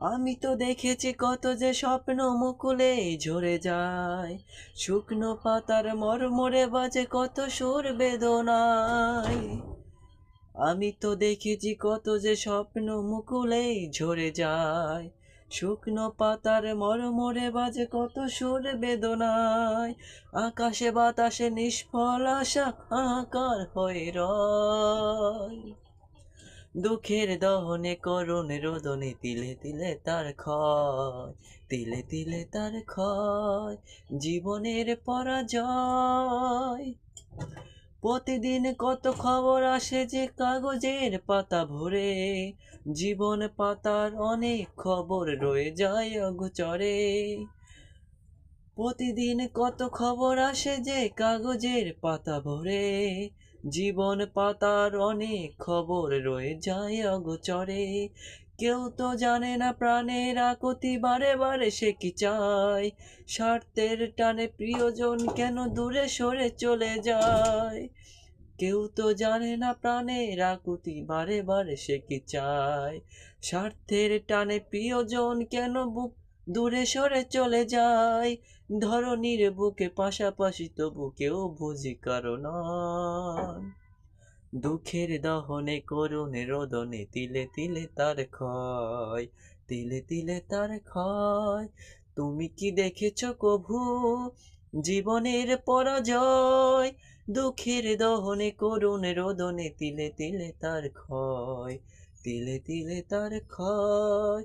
আমি তো দেখেছি কত যে স্বপ্ন মুকুলে ঝরে যায়। শুকনো পাতার মরমরে বাজে কত সুর বেদনায়। আমি তো দেখেছি কত যে স্বপ্ন মুকুলে ঝরে যায়। শুকনো পাতার মরমরে বাজে কত সুর বেদনায়। আকাশে বাতাসে নিষ্ফল আশা আকার হয়ে রয়। দুঃখের দহনে করুণ রোদনে তিলে তিলে তার ক্ষয়, তিলে তিলে তার ক্ষয়, জীবনের পরাজয়। প্রতিদিন কত খবর আসে যে কাগজের পাতা ভরে, জীবন পাতার অনেক খবর রয়ে যায় অগোচরে। প্রতিদিন কত খবর আসে যে কাগজের পাতা ভরে জীবন পাতার অনেক খবর রয়ে যায় অগোচরে কেউ তো জানে না প্রাণের আকুতি বারে বারে সে কি চায়। স্বার্থের টানে প্রিয়জন কেন দূরে সরে চলে যায়? কেউ তো জানে না প্রাণের আকুতি বারে বারে সে কি চায়। স্বার্থের টানে প্রিয়জন কেন বুক দূরে সরে চলে যায় ধরনীর বুকে, পাশাপাশি তবু কেউ বুঝি কারণ দুঃখের দহনে, করুণে, রোদনে, তিলে তিলে তার ক্ষয়, তিলে তিলে তার ক্ষয়। তুমি কি দেখেছ কভু? জীবনের পরাজয়। দুঃখের দহনে, করুণ, রোদনে, তিলে তিলে তার ক্ষয়, তিলে তিলে তার ক্ষয়।